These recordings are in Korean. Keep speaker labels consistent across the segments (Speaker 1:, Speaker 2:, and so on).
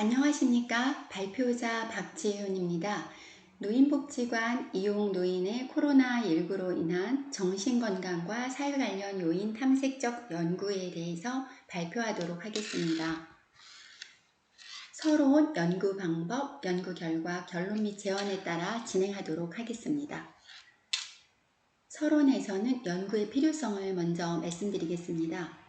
Speaker 1: 안녕하십니까. 발표자 박지윤입니다. 노인복지관 이용 노인의 코로나19로 인한 정신건강과 사회 관련 요인 탐색적 연구에 대해서 발표하도록 하겠습니다. 서러운 연구 방법, 연구 결과, 결론 및 제언에 따라 진행하도록 하겠습니다. 서론에서는 연구의 필요성을 먼저 말씀드리겠습니다.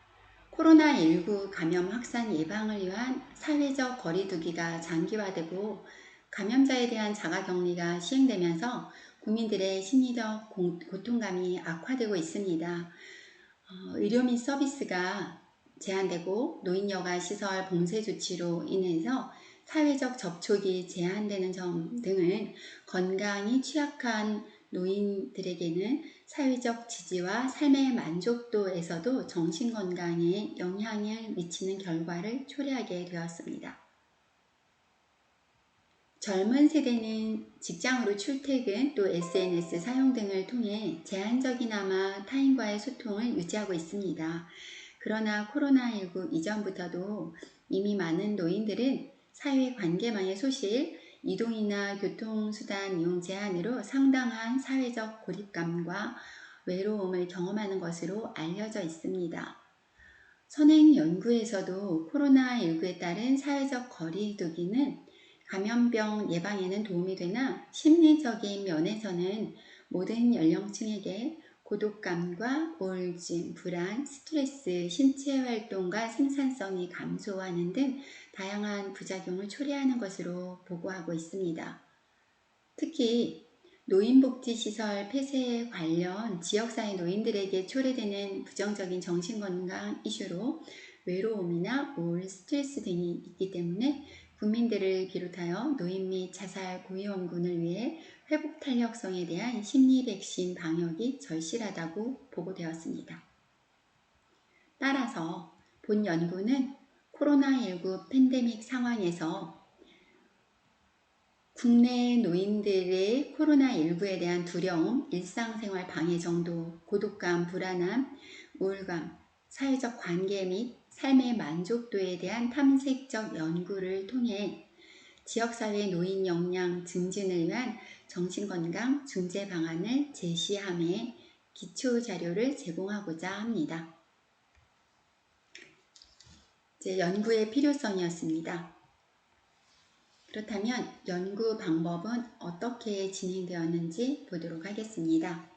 Speaker 1: 코로나19 감염 확산 예방을 위한 사회적 거리두기가 장기화되고 감염자에 대한 자가격리가 시행되면서 국민들의 심리적 고통감이 악화되고 있습니다. 어, 의료 및 서비스가 제한되고 노인여가 시설 봉쇄 조치로 인해서 사회적 접촉이 제한되는 점 등은 건강이 취약한 노인들에게는 사회적 지지와 삶의 만족도에서도 정신건강에 영향을 미치는 결과를 초래하게 되었습니다. 젊은 세대는 직장으로 출퇴근 또 SNS 사용 등을 통해 제한적이나마 타인과의 소통을 유지하고 있습니다. 그러나 코로나19 이전부터도 이미 많은 노인들은 사회 관계망의 소실, 이동이나 교통수단 이용 제한으로 상당한 사회적 고립감과 외로움을 경험하는 것으로 알려져 있습니다. 선행 연구에서도 코로나19에 따른 사회적 거리두기는 감염병 예방에는 도움이 되나 심리적인 면에서는 모든 연령층에게 고독감과 우울증, 불안, 스트레스, 신체 활동과 생산성이 감소하는 등 다양한 부작용을 초래하는 것으로 보고하고 있습니다. 특히 노인복지시설 폐쇄 관련 지역사회 노인들에게 초래되는 부정적인 정신건강 이슈로 외로움이나 우울, 스트레스 등이 있기 때문에 국민들을 비롯하여 노인 및 자살 고위험군을 위해 회복 탄력성에 대한 심리 백신 방역이 절실하다고 보고되었습니다. 따라서 본 연구는 코로나19 팬데믹 상황에서 국내 노인들의 코로나19에 대한 두려움, 일상생활 방해 정도, 고독감, 불안함, 우울감, 사회적 관계 및 삶의 만족도에 대한 탐색적 연구를 통해 지역사회 노인 역량 증진을 위한 정신건강 중재 방안을 제시함에 기초 자료를 제공하고자 합니다. 제 연구의 필요성이었습니다. 그렇다면 연구 방법은 어떻게 진행되었는지 보도록 하겠습니다.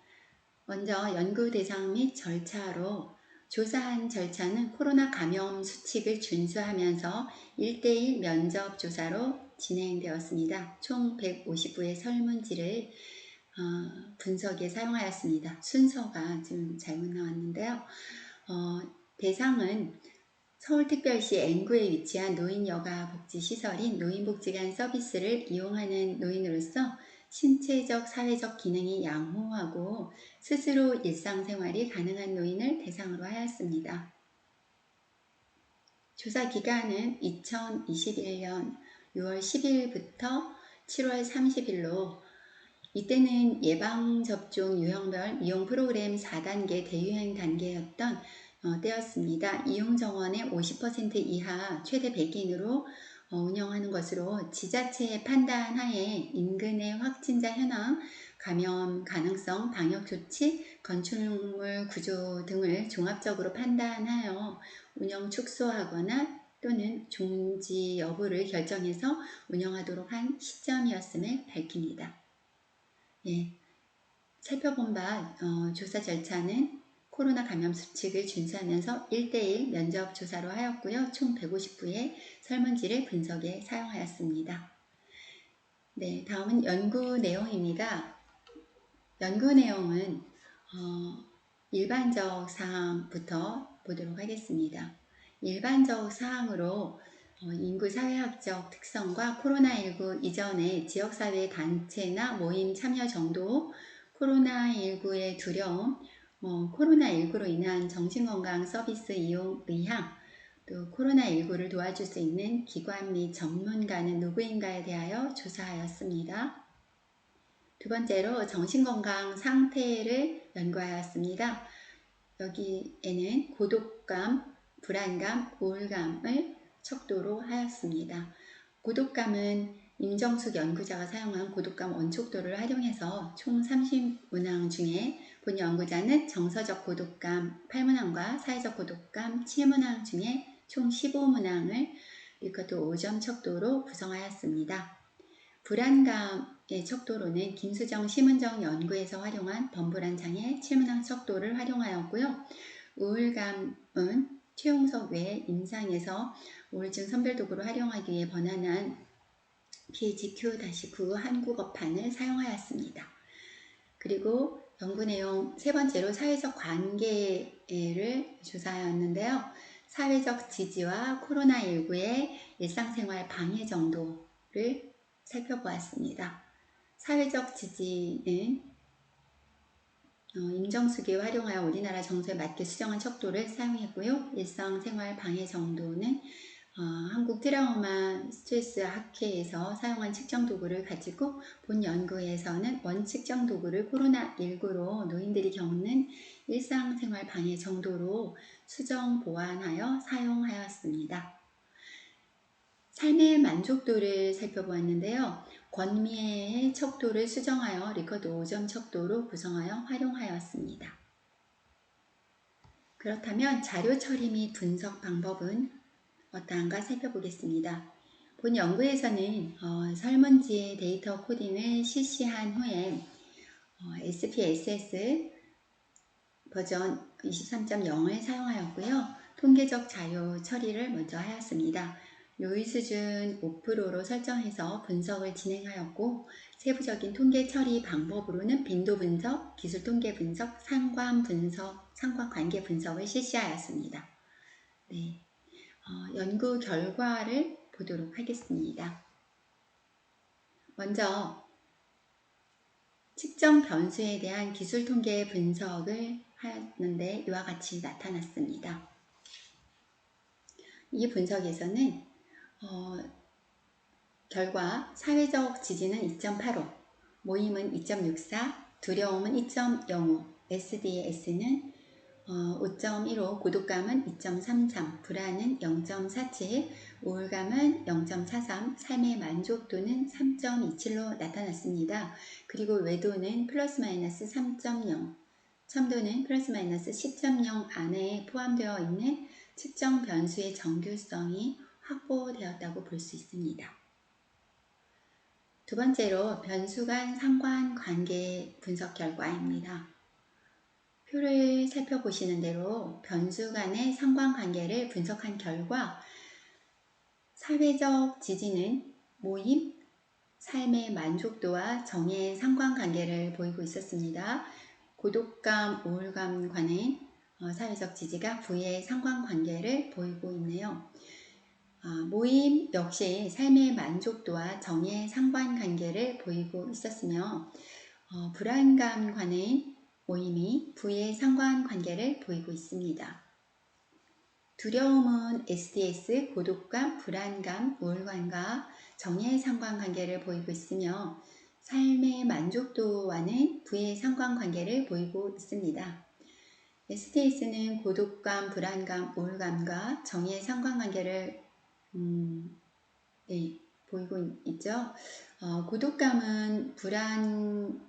Speaker 1: 먼저 연구 대상 및 절차로 조사한 절차는 코로나 감염 수칙을 준수하면서 1대1 면접 조사로 진행되었습니다. 총 150부의 설문지를 어, 분석에 사용하였습니다. 순서가 좀 잘못 나왔는데요. 어, 대상은 서울특별시 N구에 위치한 노인여가복지시설인 노인복지관 서비스를 이용하는 노인으로서 신체적, 사회적 기능이 양호하고 스스로 일상생활이 가능한 노인을 대상으로 하였습니다. 조사 기간은 2021년 6월 10일부터 7월 30일로 이때는 예방접종 유형별 이용 프로그램 4단계 대유행 단계였던 어, 때였습니다. 이용 정원의 50% 이하 최대 100인으로 어, 운영하는 것으로 지자체의 판단 하에 인근의 확진자 현황, 감염 가능성, 방역 조치, 건축물 구조 등을 종합적으로 판단하여 운영 축소하거나 또는 종지 여부를 결정해서 운영하도록 한 시점이었음을 밝힙니다. 예, 살펴본 바 어, 조사 절차는 코로나 감염 수칙을 준수하면서 1대1 면접 조사로 하였고요. 총 150부의 설문지를 분석에 사용하였습니다. 네, 다음은 연구 내용입니다. 연구 내용은 어, 일반적 사항부터 보도록 하겠습니다. 일반적 사항으로 어, 인구 사회학적 특성과 코로나19 이전의 지역사회 단체나 모임 참여 정도, 코로나19의 두려움, 뭐 코로나19로 인한 정신건강 서비스 이용 의향, 또 코로나19를 도와줄 수 있는 기관 및 전문가는 누구인가에 대하여 조사하였습니다. 두 번째로 정신건강 상태를 연구하였습니다. 여기에는 고독감, 불안감, 우울감을 척도로 하였습니다. 고독감은 임정숙 연구자가 사용한 고독감 원촉도를 활용해서 총 30문항 중에 본 연구자는 정서적 고독감 8문항과 사회적 고독감 7문항 중에 총 15문항을 리커트 5점 척도로 구성하였습니다. 불안감의 척도로는 김수정 심은정 연구에서 활용한 범불안 장애 7문항 척도를 활용하였고요. 우울감은 최용석 외 임상에서 우울증 선별 도구로 활용하기 위해 번안한 PHQ-9 한국어판을 사용하였습니다. 그리고 연구 내용 세 번째로 사회적 관계를 조사하였는데요. 사회적 지지와 코로나19의 일상생활 방해 정도를 살펴보았습니다. 사회적 지지는 어, 임정수기 활용하여 우리나라 정서에 맞게 수정한 척도를 사용했고요. 일상생활 방해 정도는 어, 한국 트라우마 스트레스 학회에서 사용한 측정 도구를 가지고 본 연구에서는 원 측정 도구를 코로나19로 노인들이 겪는 일상생활 방해 정도로 수정 보완하여 사용하였습니다. 삶의 만족도를 살펴보았는데요. 권미의 척도를 수정하여 리커드 5점 척도로 구성하여 활용하였습니다. 그렇다면 자료 처리 및 분석 방법은 어떠한가 살펴보겠습니다. 본 연구에서는 어, 설문지 데이터 코딩을 실시한 후에 어, SPSS 버전 23.0을 사용하였고요. 통계적 자료 처리를 먼저 하였습니다. 요의 수준 5%로 설정해서 분석을 진행하였고 세부적인 통계 처리 방법으로는 빈도 분석, 기술 통계 분석, 상관 분석, 상관 관계 분석을 실시하였습니다. 네. 어, 연구 결과를 보도록 하겠습니다. 먼저 측정 변수에 대한 기술 통계 분석을 하였는데 이와 같이 나타났습니다. 이 분석에서는 어, 결과 사회적 지지는 2.85, 모임은 2.64, 두려움은 2.05, SDS는 어, 5.15, 고독감은 2.33, 불안은 0.47, 우울감은 0.43, 삶의 만족도는 3.27로 나타났습니다. 그리고 외도는 플러스 마이너스 3.0, 첨도는 플러스 마이너스 10.0 안에 포함되어 있는 측정 변수의 정규성이 확보되었다고 볼 수 있습니다. 두 번째로 변수 간 상관 관계 분석 결과입니다. 표를 살펴보시는 대로 변수 간의 상관 관계를 분석한 결과 사회적 지지는 모임, 삶의 만족도와 정의 상관 관계를 보이고 있었습니다. 고독감, 우울감과는 어, 사회적 지지가 부의 상관 관계를 보이고 있네요. 어, 모임 역시 삶의 만족도와 정의 상관관계를 보이고 있었으며 어, 불안감 과는 모임이 부의 상관관계를 보이고 있습니다. 두려움은 SDS, 고독감, 불안감, 우울감과 정의 상관관계를 보이고 있으며 삶의 만족도와는 부의 상관관계를 보이고 있습니다. SDS는 고독감, 불안감, 우울감과 정의 상관관계를 음, 네, 보이고 있죠. 어, 고독감은 불안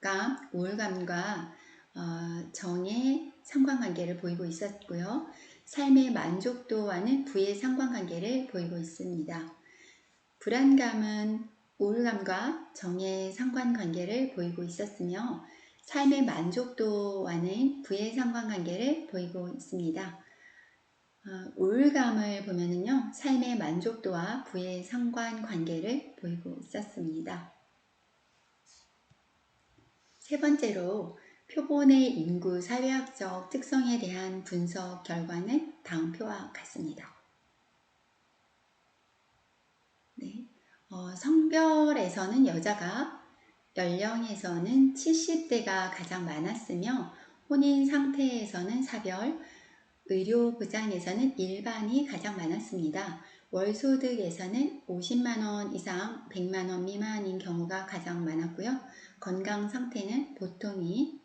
Speaker 1: 감, 우울감과 어, 정의 상관관계를 보이고 있었고요. 삶의 만족도와는 부의 상관관계를 보이고 있습니다. 불안감은 우울감과 정의 상관관계를 보이고 있었으며 삶의 만족도와는 부의 상관관계를 보이고 있습니다. 어, 우울감을 보면은요, 삶의 만족도와 부의 상관 관계를 보이고 있었습니다. 세 번째로 표본의 인구 사회학적 특성에 대한 분석 결과는 다음 표와 같습니다. 네, 어, 성별에서는 여자가 연령에서는 70대가 가장 많았으며 혼인 상태에서는 사별, 의료 보장에서는 일반이 가장 많았습니다. 월소득에서는 50만원 이상 100만원 미만인 경우가 가장 많았고요. 건강 상태는 보통이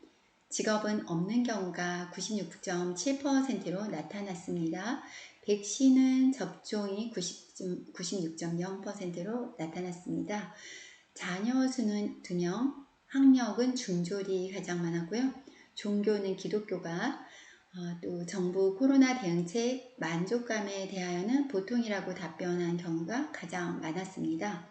Speaker 1: 직업은 없는 경우가 96.7%로 나타났습니다. 백신은 접종이 90, 96.0%로 나타났습니다. 자녀 수는 2명, 학력은 중졸이 가장 많았고요. 종교는 기독교가 어, 또 정부 코로나 대응책 만족감에 대하여는 보통이라고 답변한 경우가 가장 많았습니다.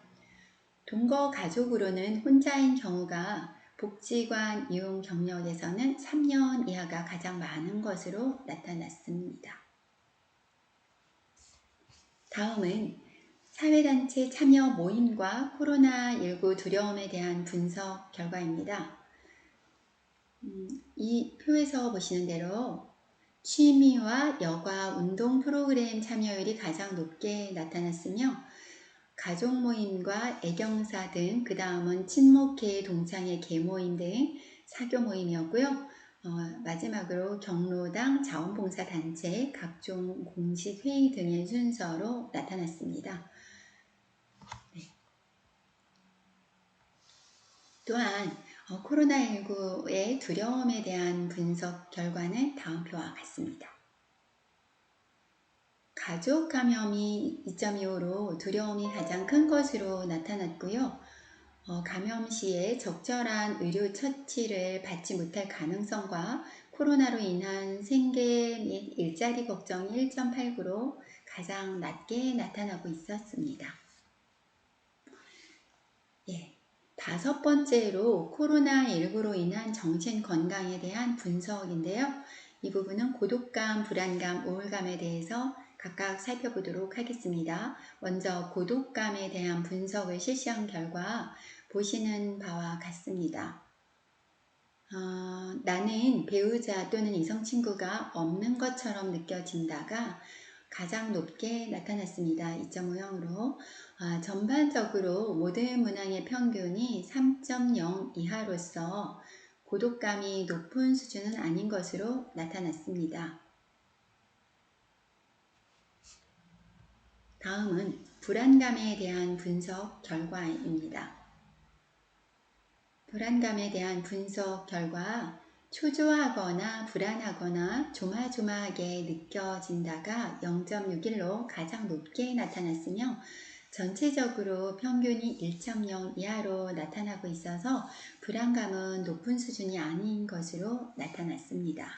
Speaker 1: 동거 가족으로는 혼자인 경우가 복지관 이용 경력에서는 3년 이하가 가장 많은 것으로 나타났습니다. 다음은 사회단체 참여 모임과 코로나19 두려움에 대한 분석 결과입니다. 음, 이 표에서 보시는 대로 취미와 여가 운동 프로그램 참여율이 가장 높게 나타났으며 가족 모임과 애경사 등, 그 다음은 친목회 동창회 개모임 등 사교 모임이었고요. 어, 마지막으로 경로당 자원봉사단체 각종 공식 회의 등의 순서로 나타났습니다. 네. 또한 어, 코로나19의 두려움에 대한 분석 결과는 다음 표와 같습니다. 가족 감염이 2.25로 두려움이 가장 큰 것으로 나타났고요. 어, 감염 시에 적절한 의료 처치를 받지 못할 가능성과 코로나로 인한 생계 및 일자리 걱정이 1.89로 가장 낮게 나타나고 있었습니다. 예, 다섯 번째로 코로나19로 인한 정신 건강에 대한 분석인데요. 이 부분은 고독감, 불안감, 우울감에 대해서 각각 살펴보도록 하겠습니다. 먼저 고독감에 대한 분석을 실시한 결과 보시는 바와 같습니다. 어, 나는 배우자 또는 이성 친구가 없는 것처럼 느껴진다가 가장 높게 나타났습니다. 2.5형으로 아, 전반적으로 모든 문항의 평균이 3.0 이하로서 고독감이 높은 수준은 아닌 것으로 나타났습니다. 다음은 불안감에 대한 분석 결과입니다. 불안감에 대한 분석 결과 초조하거나 불안하거나 조마조마하게 느껴진다가 0.61로 가장 높게 나타났으며 전체적으로 평균이 1.0 이하로 나타나고 있어서 불안감은 높은 수준이 아닌 것으로 나타났습니다.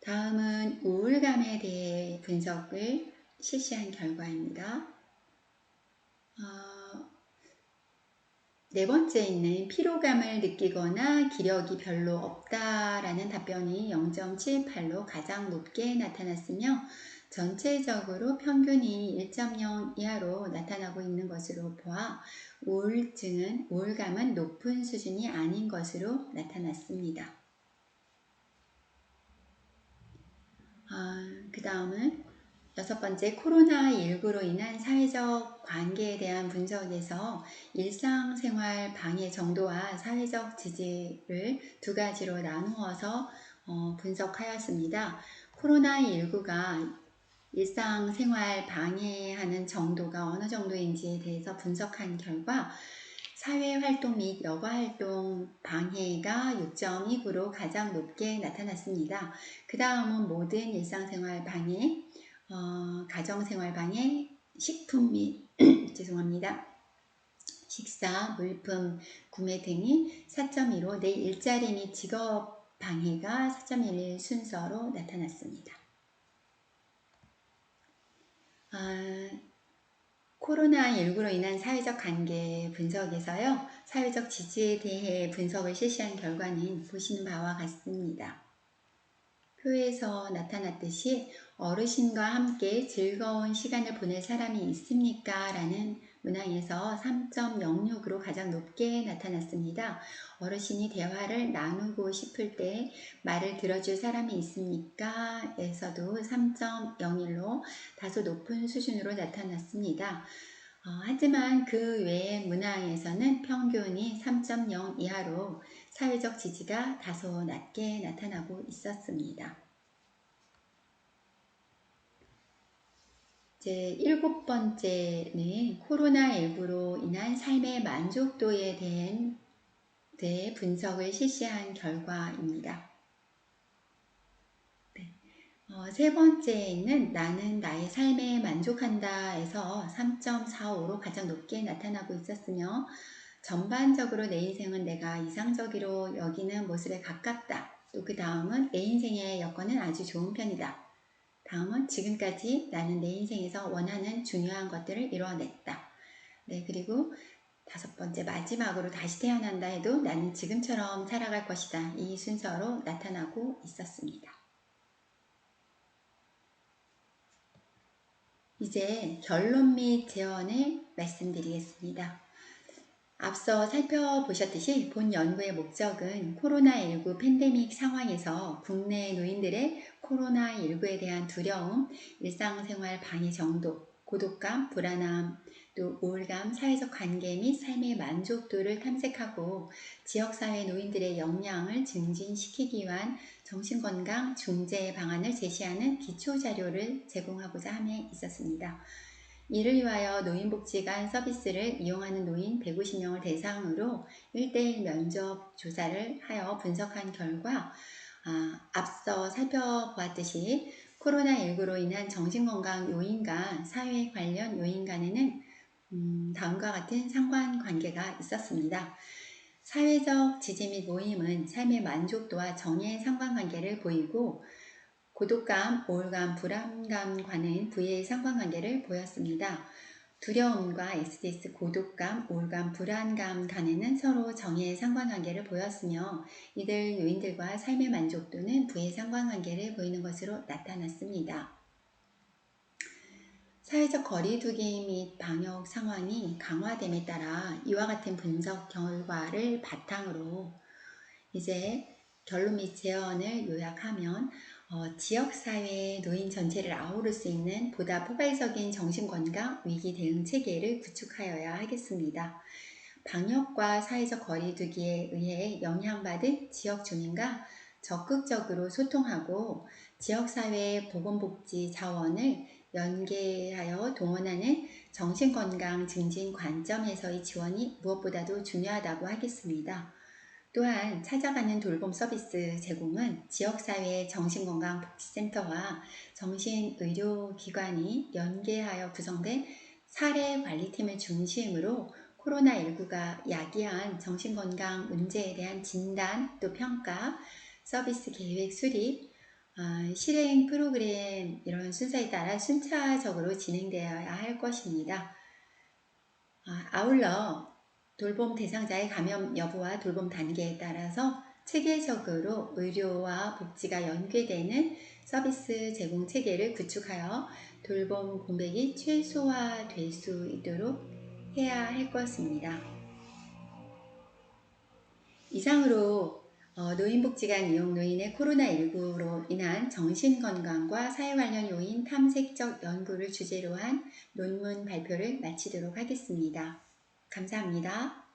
Speaker 1: 다음은 우울감에 대해 분석을 실시한 결과입니다. 어, 네 번째 있는 피로감을 느끼거나 기력이 별로 없다라는 답변이 0.78로 가장 높게 나타났으며 전체적으로 평균이 1.0 이하로 나타나고 있는 것으로 보아 우울증은 우울감은 높은 수준이 아닌 것으로 나타났습니다. 아, 그 다음은 여섯 번째 코로나19로 인한 사회적 관계에 대한 분석에서 일상생활 방해 정도와 사회적 지지를 두 가지로 나누어서 어, 분석하였습니다. 코로나19가 일상생활 방해하는 정도가 어느 정도인지에 대해서 분석한 결과 사회활동 및 여가활동 방해가 6.29로 가장 높게 나타났습니다. 그 다음은 모든 일상생활 방해, 어, 가정생활 방해, 식품 및 죄송합니다. 식사, 물품 구매 등이 4.2로 내 일자리 및 직업 방해가 4.11 순서로 나타났습니다. 아, 코로나19로 인한 사회적 관계 분석에서요, 사회적 지지에 대해 분석을 실시한 결과는 보시는 바와 같습니다. 표에서 나타났듯이 어르신과 함께 즐거운 시간을 보낼 사람이 있습니까? 라는 문항에서 3.06으로 가장 높게 나타났습니다. 어르신이 대화를 나누고 싶을 때 말을 들어줄 사람이 있습니까? 에서도 3.01로 다소 높은 수준으로 나타났습니다. 어, 하지만 그 외의 문항에서는 평균이 3.0 이하로 사회적 지지가 다소 낮게 나타나고 있었습니다. 제 일곱 번째는 코로나19로 인한 삶의 만족도에 대한 대해 분석을 실시한 결과입니다. 네. 어, 세 번째는 나는 나의 삶에 만족한다에서 3.45로 가장 높게 나타나고 있었으며 전반적으로 내 인생은 내가 이상적으로 여기는 모습에 가깝다. 또 그 다음은 내 인생의 여건은 아주 좋은 편이다. 다음은 지금까지 나는 내 인생에서 원하는 중요한 것들을 이루어냈다. 네, 그리고 다섯 번째 마지막으로 다시 태어난다 해도 나는 지금처럼 살아갈 것이다. 이 순서로 나타나고 있었습니다. 이제 결론 및 제언을 말씀드리겠습니다. 앞서 살펴보셨듯이 본 연구의 목적은 코로나19 팬데믹 상황에서 국내 노인들의 코로나19에 대한 두려움, 일상생활 방해 정도, 고독감, 불안함, 또 우울감, 사회적 관계 및 삶의 만족도를 탐색하고 지역사회 노인들의 역량을 증진시키기 위한 정신건강 중재 방안을 제시하는 기초자료를 제공하고자 함에 있었습니다. 이를 위하여 노인복지관 서비스를 이용하는 노인 150명을 대상으로 1대1 면접 조사를 하여 분석한 결과 아, 앞서 살펴보았듯이 코로나19로 인한 정신건강 요인 간 사회 관련 요인 간에는 음, 다음과 같은 상관관계가 있었습니다. 사회적 지지 및 모임은 삶의 만족도와 정의 상관관계를 보이고 고독감, 우울감, 불안감과는 부의 상관관계를 보였습니다. 두려움과 SDS, 고독감, 우울감, 불안감 간에는 서로 정의 상관관계를 보였으며 이들 요인들과 삶의 만족도는 부의 상관관계를 보이는 것으로 나타났습니다. 사회적 거리두기 및 방역 상황이 강화됨에 따라 이와 같은 분석 결과를 바탕으로 이제 결론 및 제언을 요약하면 어, 지역사회 노인 전체를 아우를 수 있는 보다 포괄적인 정신건강 위기 대응 체계를 구축하여야 하겠습니다. 방역과 사회적 거리두기에 의해 영향받은 지역 주민과 적극적으로 소통하고 지역사회 보건복지 자원을 연계하여 동원하는 정신건강 증진 관점에서의 지원이 무엇보다도 중요하다고 하겠습니다. 또한 찾아가는 돌봄 서비스 제공은 지역사회 정신건강복지센터와 정신의료기관이 연계하여 구성된 사례관리팀을 중심으로 코로나19가 야기한 정신건강 문제에 대한 진단 또 평가, 서비스 계획 수립, 어, 실행 프로그램 이런 순서에 따라 순차적으로 진행되어야 할 것입니다. 아, 아울러 돌봄 대상자의 감염 여부와 돌봄 단계에 따라서 체계적으로 의료와 복지가 연계되는 서비스 제공 체계를 구축하여 돌봄 공백이 최소화될 수 있도록 해야 할 것입니다. 이상으로 어, 노인복지관 이용 노인의 코로나19로 인한 정신건강과 사회 관련 요인 탐색적 연구를 주제로 한 논문 발표를 마치도록 하겠습니다. 감사합니다.